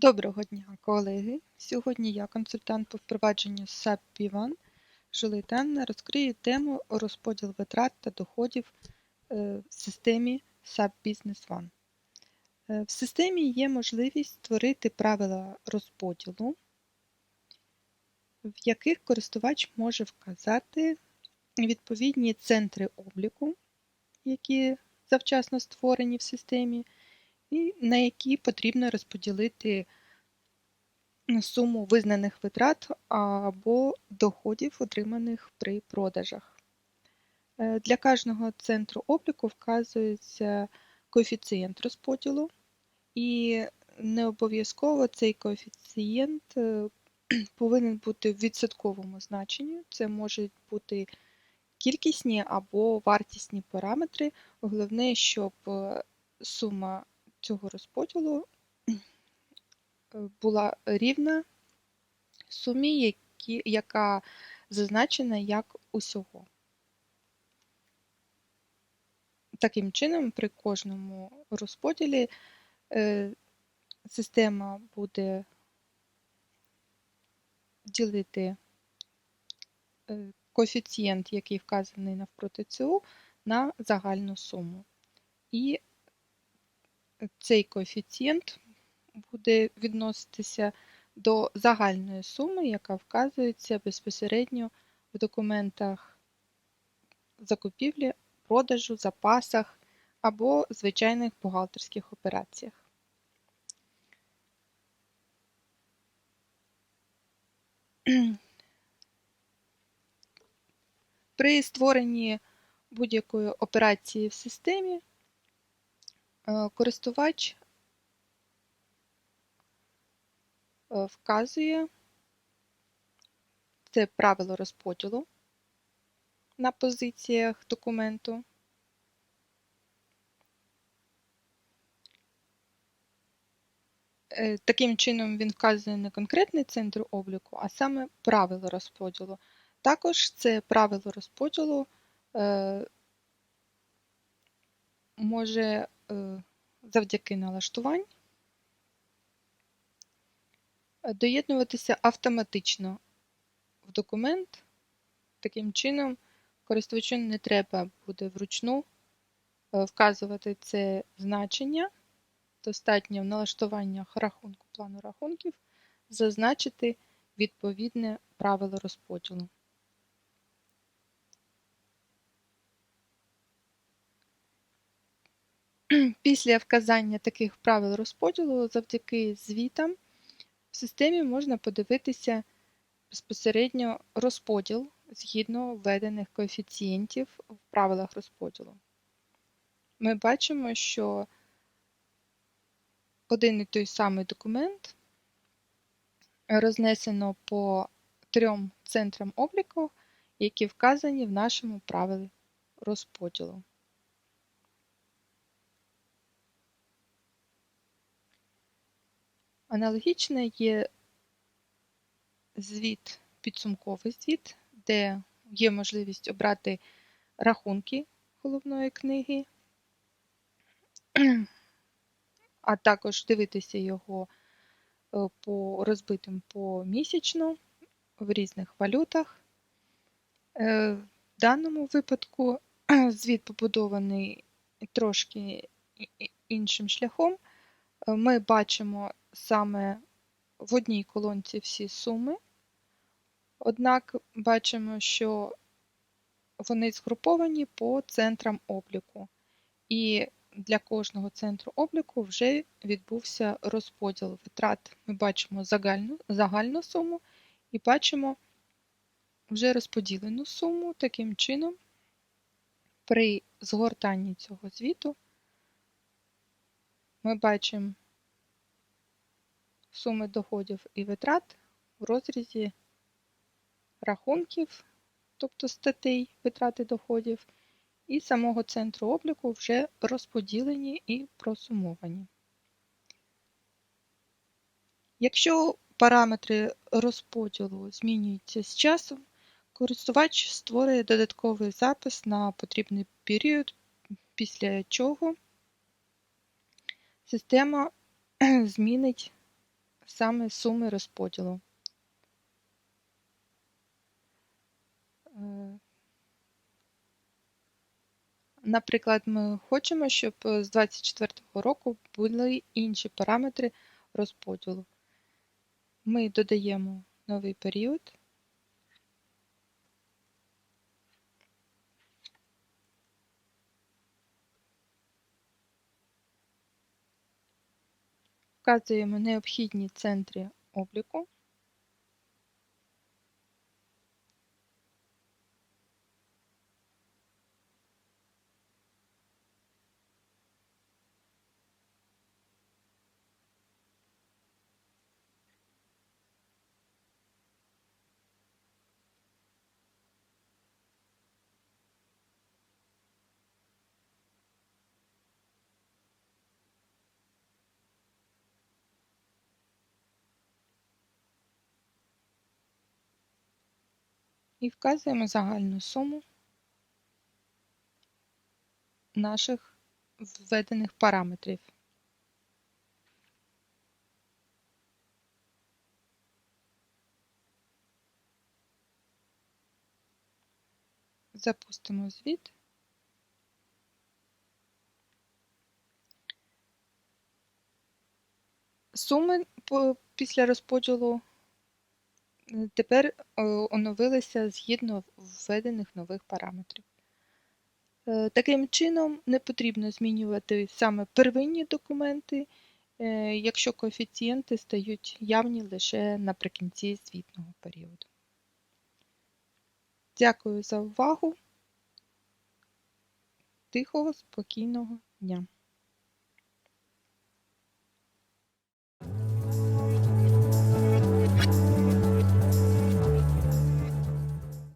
Доброго дня, колеги! Сьогодні я, консультант по впровадженню SAP P1 Жулит Анна, розкрию тему розподіл витрат та доходів е, в системі SAP Business One. Е, В системі є можливість створити правила розподілу, в яких користувач може вказати відповідні центри обліку, які завчасно створені в системі, на які потрібно розподілити суму визнаних витрат або доходів, отриманих при продажах. Е, Для кожного центру обліку вказується коефіцієнт розподілу, і не обов'язково цей коефіцієнт е, повинен бути в відсотковому значенні. Це можуть бути кількісні або вартісні параметри. Головне, щоб е, сума цього розподілу була рівна сумі, які, яка зазначена як усього. Таким чином, при кожному розподілі е, система буде ділити е, коефіцієнт, який вказаний навпроти ЦУ, на загальну суму. І цей коефіцієнт буде відноситися до загальної суми, яка вказується безпосередньо в документах закупівлі, продажу, запасах або звичайних бухгалтерських операціях. При створенні будь-якої операції в системі користувач е, вказує це правило розподілу на позиціях документу. Е, таким чином він вказує не конкретний центр обліку, а саме правило розподілу. Також це правило розподілу е, може е, завдяки налаштувань доєднуватися автоматично в документ. Таким чином, користувачу не треба буде вручну вказувати це значення. Достатньо в налаштуваннях рахунку плану рахунків зазначити відповідне правило розподілу. Після вказання таких правил розподілу завдяки звітам в системі можна подивитися безпосередньо розподіл згідно введених коефіцієнтів в правилах розподілу. Ми бачимо, що один і той самий документ рознесено по трьом центрам обліку, які вказані в нашому правилі розподілу. Аналогічно є звіт, підсумковий звіт, де є можливість обрати рахунки головної книги, а також дивитися його по розбитим помісячно в різних валютах. Е, В даному випадку звіт побудований трошки іншим шляхом. Ми бачимо саме в одній колонці всі суми, однак бачимо, що вони згруповані по центрам обліку. І для кожного центру обліку вже відбувся розподіл витрат. Ми бачимо загальну, загальну суму і бачимо вже розподілену суму. Таким чином, при згортанні цього звіту ми бачимо суми доходів і витрат у розрізі рахунків, тобто статей витрати доходів, і самого центру обліку вже розподілені і просумовані. Якщо параметри розподілу змінюються з часом, користувач створює додатковий запис на потрібний період, після чого система змінить саме суми розподілу. Е, Наприклад, ми хочемо, щоб з 2024 року були інші параметри розподілу. Ми додаємо новий період. Вказуємо необхідні центри обліку. І вказуємо загальну суму наших введених параметрів. Запустимо звіт. Суми після розподілу тепер е, оновилися згідно введених нових параметрів. Е, Таким чином, не потрібно змінювати саме первинні документи, е, якщо коефіцієнти стають явні лише наприкінці звітного періоду. Дякую за увагу. Тихого, спокійного дня!